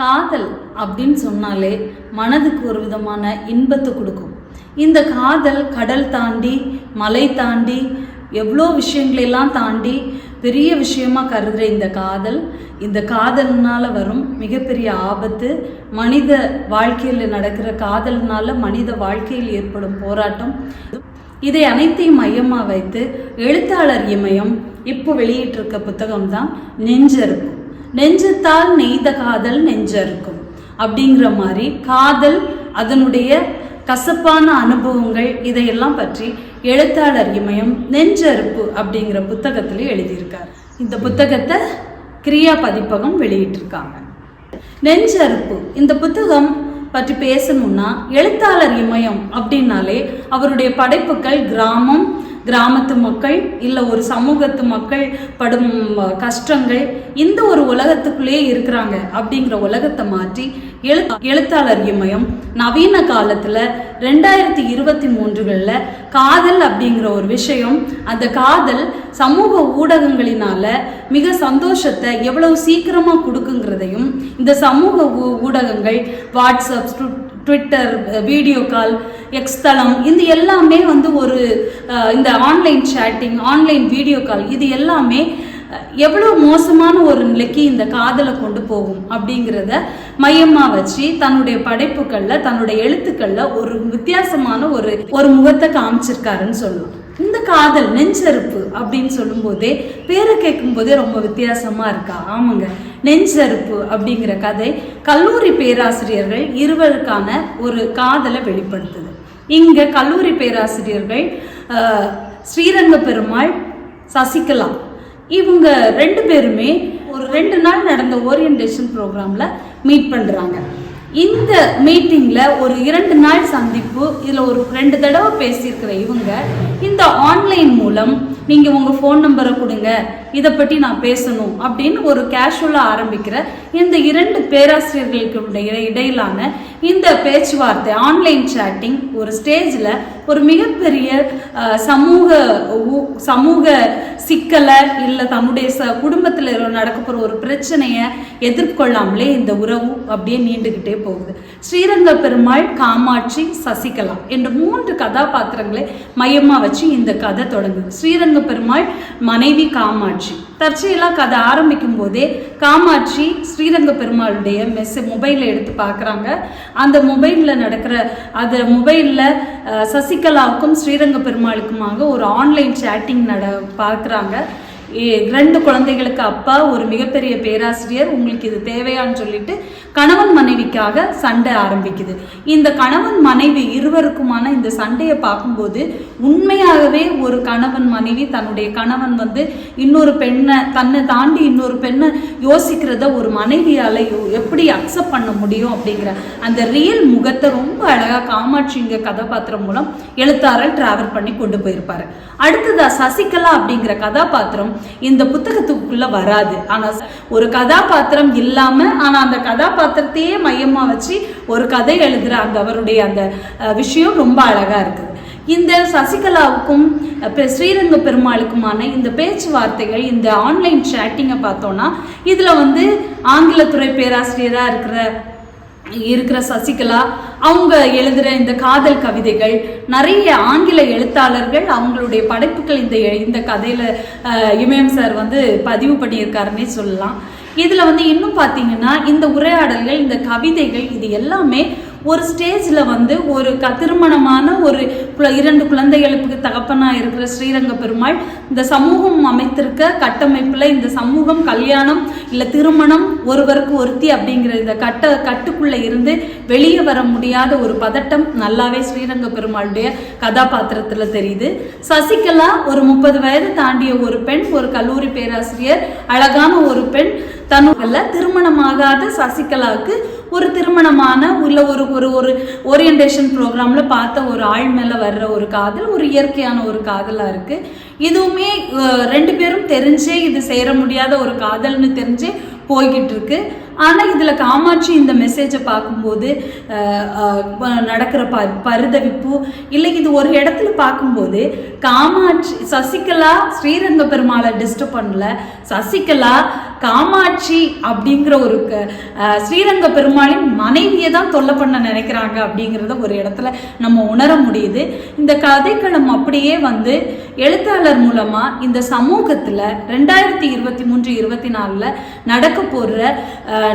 காதல் அப்படின்னு சொன்னாலே மனதுக்கு ஒரு விதமான இன்பத்தை கொடுக்கும். இந்த காதல் கடல் தாண்டி மலை தாண்டி எவ்வளோ விஷயங்களெல்லாம் தாண்டி பெரிய விஷயமா கருதுகிற இந்த காதல் இந்த காதல்னால வரும் மிகப்பெரிய ஆபத்து. மனித வாழ்க்கையில் நடக்கிற காதல்னால மனித வாழ்க்கையில் ஏற்படும் போராட்டம். இதை அனைத்தையும் மையமாக வைத்து எழுத்தாளர் இமயம் இப்போ வெளியிட்டிருக்க புத்தகம் தான் நெஞ்சறுப்பு நெஞ்சத்தால் நெய்த காதல் நெஞ்சறுக்கும் அப்படிங்கிற மாதிரி காதல் அதனுடைய கசப்பான அனுபவங்கள் இதையெல்லாம் பற்றி எழுத்தாளர் இமயம் நெஞ்சறுப்பு அப்படிங்கிற புத்தகத்தில் எழுதியிருக்கார். இந்த புத்தகத்தை கிரியா பதிப்பகம் வெளியிட்டிருக்காங்க. நெஞ்சறுப்பு இந்த புத்தகம் பற்றி பேசணும்னா எழுத்தாளர் இமயம் அப்படின்னாலே அவருடைய படைப்புகள் கிராமம் கிராமத்து மக்கள் இல்லை ஒரு சமூகத்து மக்கள் படும் கஷ்டங்கள் இந்த ஒரு உலகத்துக்குள்ளேயே இருக்கிறாங்க அப்படிங்கிற உலகத்தை மாற்றி எழு எழுத்தாளர் இமயம் நவீன காலத்தில் ரெண்டாயிரத்தி இருபத்தி மூன்றுகளில் காதல் அப்படிங்கிற ஒரு விஷயம் அந்த காதல் சமூக ஊடகங்களினால மிக சந்தோஷத்தை எவ்வளவு சீக்கிரமாக கொடுக்குங்கிறதையும் இந்த சமூக ஊ- ஊடகங்கள் WhatsApp Twitter video call X தளம் இது எல்லாமே வந்து ஒரு இந்த online chatting online video call இது எல்லாமே எவ்வளோ மோசமான ஒரு நிலைக்கு இந்த காதலை கொண்டு போகும் அப்படிங்கிறத மையமாக வச்சு தன்னுடைய படைப்புகளில் தன்னுடைய எழுத்துக்களில் ஒரு வித்தியாசமான ஒரு ஒரு முகத்தை காமிச்சிருக்காருன்னு சொல்லலாம். இந்த காதல் நெஞ்சறுப்பு அப்படின்னு சொல்லும்போதே பேரை கேட்கும்போதே ரொம்ப வித்தியாசமா இருக்கா? ஆமாங்க. நெஞ்சறுப்பு அப்படிங்கிற கதை கல்லூரி பேராசிரியர்கள் இருவருக்கான ஒரு காதலை வெளிப்படுத்துது. இங்க கல்லூரி பேராசிரியர்கள் ஸ்ரீரங்க பெருமாள் சசிகலா இவங்க ரெண்டு பேருமே ஒரு ரெண்டு நாள் நடந்த ஓரியன்டேஷன் ப்ரோக்ராமில் மீட் பண்ணுறாங்க இந்த மீட்டிங்கில் ஒரு இரண்டு நாள் சந்திப்பு இதில் ஒரு ரெண்டு தடவை பேசியிருக்கிற இவங்க இந்த ஆன்லைன் மூலம் நீங்கள் உங்கள் ஃபோன் நம்பரை கொடுங்க. இதை பற்றி நான் பேசணும் அப்படின்னு ஒரு கேஷுவலாக ஆரம்பிக்கிற இந்த இரண்டு பேராசிரியர்களுக்கு இடையிலான இந்த பேச்சுவார்த்தை ஆன்லைன் சேட்டிங் ஒரு ஸ்டேஜில் ஒரு மிகப்பெரிய சமூக ஊ- சமூக சிக்கலை இல்லை தன்னுடைய ச குடும்பத்தில் நடக்க போகிற ஒரு பிரச்சனையை எதிர்கொள்ளாமலே இந்த உறவு அப்படியே நீண்டுக்கிட்டே போகுது. ஸ்ரீரங்க பெருமாள் காமாட்சி சசிகலா என்ற மூன்று கதாபாத்திரங்களை மையமாக வச்சு இந்த கதை தொடங்குது. ஸ்ரீரங்க பெருமாள் மனைவி காமாட்சி. தற்செயலாக கதை ஆரம்பிக்கும் போதே காமாட்சி ஸ்ரீரங்க பெருமாளுடைய மெஸ் மொபைலை எடுத்து பார்க்குறாங்க அந்த மொபைலில் நடக்கிற அது மொபைலில் சசிகலாவுக்கும் ஸ்ரீரங்க பெருமாளுக்குமாக ஒரு ஆன்லைன் சேட்டிங் நட பார்க்குறாங்க ரெண்டு குழந்தைகளுக்கு அப்பா ஒரு மிகப்பெரிய பேராசிரியர் உங்களுக்கு இது தேவையான்னு சொல்லிட்டு கணவன் மனைவி மனைவிக்காக சண்டை ஆரம்பிக்குது. இந்த கணவன் மனைவி இருவருக்குமான இந்த சண்டையை பார்க்கும்போது உண்மையாகவே ஒரு கணவன் மனைவி தன்னுடைய கணவன் வந்து இன்னொரு பெண்ணை தன்னை தாண்டி இன்னொரு பெண்ணை யோசிக்கிறத ஒரு மனைவியால் எப்படி அக்செப்ட் பண்ண முடியும் அப்படிங்கிற அந்த ரியல் முகத்தை ரொம்ப அழகாக காமாட்சிங்க கதாபாத்திரம் மூலம் எழுத்தாளர் டிராவல் பண்ணி கொண்டு போயிருப்பாரு. அடுத்ததா சசிகலா அப்படிங்கிற கதாபாத்திரம் இந்த புத்தகத்துக்குள்ள வராது. ஆனா ஒரு கதாபாத்திரம் இல்லாம ஆனா அந்த கதாபாத்திரத்தையே மையமா வச்சு ஒரு கதை எழுதுற அந்த அவருடைய அந்த விஷயம் ரொம்ப அழகா இருக்குது. இந்த சசிகலாவுக்கும் ஸ்ரீரங்க பெருமாளுக்குமான இந்த பேச்சுவார்த்தைகள் இந்த ஆன்லைன் சேட்டிங்கை பார்த்தோம்னா இதுல வந்து ஆங்கிலத்துறை பேராசிரியரா இருக்கிற இருக்கிற சசிகலா அவங்க எழுதுகிற இந்த காதல் கவிதைகள் நிறைய ஆங்கில எழுத்தாளர்கள் அவங்களுடைய படைப்புகள் இந்த எ- இந்த கதையில் இமயம் சார் வந்து பதிவு பண்ணியிருக்காருன்னே சொல்லலாம். இதில் வந்து இன்னும் பார்த்தீங்கன்னா இந்த உரையாடல்கள் இந்த கவிதைகள் இது எல்லாமே ஒரு ஸ்டேஜில் வந்து ஒரு க திருமணமான ஒரு குல- இரண்டு குழந்தைகளுக்கு தகப்பனாக இருக்கிற ஸ்ரீரங்க பெருமாள் இந்த சமூகம் அமைத்திருக்க கட்டமைப்பில் இந்த சமூகம் கல்யாணம் இல்லை திருமணம் ஒருவருக்கு ஒருத்தி அப்படிங்கிற இந்த கட்ட கட்டுக்குள்ளே இருந்து வெளியே வர முடியாத ஒரு பதட்டம் நல்லாவே ஸ்ரீரங்க பெருமாளுடைய கதாபாத்திரத்தில் தெரியுது. சசிகலா ஒரு முப்பது வயது தாண்டிய ஒரு பெண் ஒரு கல்லூரி பேராசிரியர் அழகான ஒரு பெண். தன்னுடைய திருமணமாகாத சசிகலாவுக்கு ஒரு திருமணமான உள்ள ஒரு ஒரு ஒரு ஓரியன்டேஷன் ப்ரோக்ராமில் பார்த்த ஒரு ஆள் மேலே வர்ற ஒரு காதல் ஒரு இயற்கையான ஒரு காதலாக இருக்குது இதுவுமே ரெண்டு பேரும் தெரிஞ்சே இது சேர முடியாத ஒரு காதல்னு தெரிஞ்சே போய்கிட்டு இருக்கு. ஆனால் இதில் காமாட்சி இந்த மெசேஜை பார்க்கும்போது நடக்கிற ப பரிதவிப்பு இல்லை இது ஒரு இடத்துல பார்க்கும்போது காமாட்சி சசிகலா ஸ்ரீரங்க பெருமாளை டிஸ்டர்ப் பண்ணல. சசிகலா காமாட்சி அப்படிங்கிற ஒரு க- ஸ்ரீரங்க பெருமாளின் மனைவியை தான் தொல்லை பண்ண நினைக்கிறாங்க அப்படிங்கிறத ஒரு இடத்துல நம்ம உணர முடியுது. இந்த கதைக்களம் அப்படியே வந்து எழுத்தாளர் மூலமாக இந்த சமூகத்தில் ரெண்டாயிரத்தி இருபத்தி மூன்று இருபத்தி நாலில் நடக்க போடுற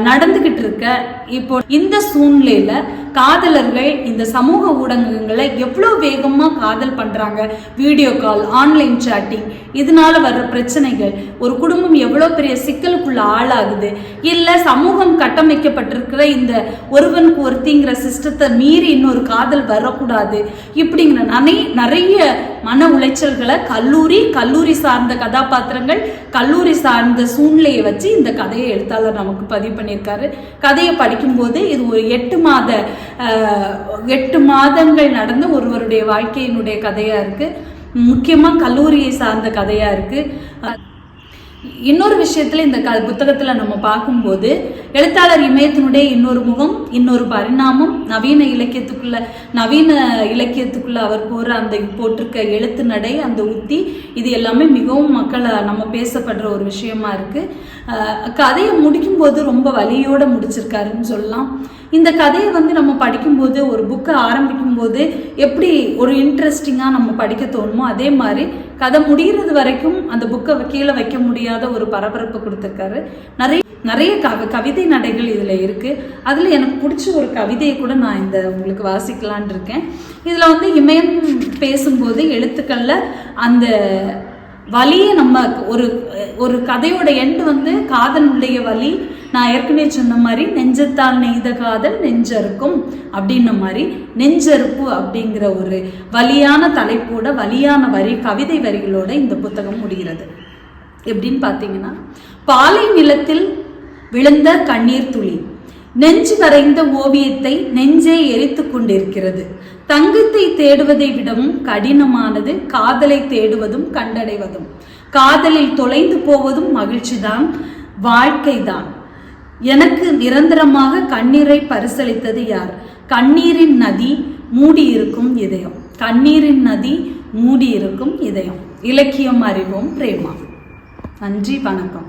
நடந்துகிட்டு இருக்க இப்போ இந்த சூழ்நிலையில காதலர்கள் இந்த சமூக ஊடகங்களை எவ்வளோ வேகமாக காதல் பண்றாங்க? வீடியோ கால் ஆன்லைன் சாட்டிங் இதனால வர்ற பிரச்சனைகள் ஒரு குடும்பம் எவ்வளோ பெரிய சிக்கலுக்குள்ள ஆளாகுது? இல்லை சமூகம் கட்டமைக்கப்பட்டிருக்கிற இந்த ஒருவனுக்கு ஒருத்திங்கிற சிஸ்டத்தை மீறி இன்னொரு காதல் வரக்கூடாது? இப்படிங்கிற நிறைய நிறைய மன உளைச்சல்களை கல்லூரி கல்லூரி சார்ந்த கதாபாத்திரங்கள் கல்லூரி சார்ந்த சூழ்நிலையை வச்சு இந்த கதையை எழுத்தாளர் நமக்கு பதிவு பண்ணியிருக்காரு. கதையை படிக்கும்போது இது ஒரு எட்டு மாத எட்டு மாதங்கள் நடந்த ஒருவருடைய வாழ்க்கையினுடைய கதையா இருக்கு. முக்கியமா கல்லூரியை சார்ந்த கதையா இருக்கு. இன்னொரு விஷயத்துல இந்த க புத்தகத்துல நம்ம பார்க்கும்போது எழுத்தாளர் இமயத்தினுடைய இன்னொரு முகம் இன்னொரு பரிணாமம் நவீன இலக்கியத்துக்குள்ள நவீன இலக்கியத்துக்குள்ள அவர் போற அந்த போட்டிருக்க எழுத்து நடை அந்த உத்தி இது எல்லாமே மிகவும் மக்களை நம்ம பேசப்படுற ஒரு விஷயமா இருக்கு. கதையை முடிக்கும்போது ரொம்ப வலியோட முடிச்சிருக்காருன்னு சொல்லலாம். இந்த கதையை வந்து நம்ம படிக்கும்போது ஒரு புக்கை ஆரம்பிக்கும் போது எப்படி ஒரு இன்ட்ரெஸ்டிங்காக நம்ம படிக்க தோணுமோ அதே மாதிரி கதை முடிகிறது வரைக்கும் அந்த புக்கை கீழே வைக்க முடியாத ஒரு பரபரப்பு கொடுத்துருக்காரு. நிறைய நிறைய கவி கவிதை நடைகள் இதில் இருக்குது அதில் எனக்கு பிடிச்ச ஒரு கவிதையை கூட நான் இந்த உங்களுக்கு வாசிக்கலான் இருக்கேன். இதில் வந்து இமயம் பேசும்போது எழுத்துக்களில் அந்த வலியை நம்ம ஒரு ஒரு கதையோட எண்டு வந்து காதனுடைய வலி நான் ஏற்கனவே சொன்ன மாதிரி நெஞ்சத்தால் நெய்த காதல் நெஞ்சறுக்கும் அப்படின்ன மாதிரி நெஞ்சறுப்பு அப்படிங்கிற ஒரு வலியான தலைப்போட வலியான வரி கவிதை வரிகளோட இந்த புத்தகம் முடிகிறது. எப்படின்னு பார்த்தீங்கன்னா பாலை நிலத்தில் விழுந்த கண்ணீர் துளி. நெஞ்சு வரைந்த ஓவியத்தை நெஞ்சே எரித்து கொண்டிருக்கிறது. தங்கத்தை தேடுவதை விடவும் கடினமானது காதலை தேடுவதும் கண்டடைவதும். காதலில் தொலைந்து போவதும் மகிழ்ச்சிதான் வாழ்க்கைதான். எனக்கு நிரந்தரமாக கண்ணீரை பரிசளித்தது யார்? கண்ணீரின் நதி மூடியிருக்கும் இதயம். கண்ணீரின் நதி மூடியிருக்கும் இதயம். இலக்கியம் அறிவோம் பிரேமா. நன்றி வணக்கம்.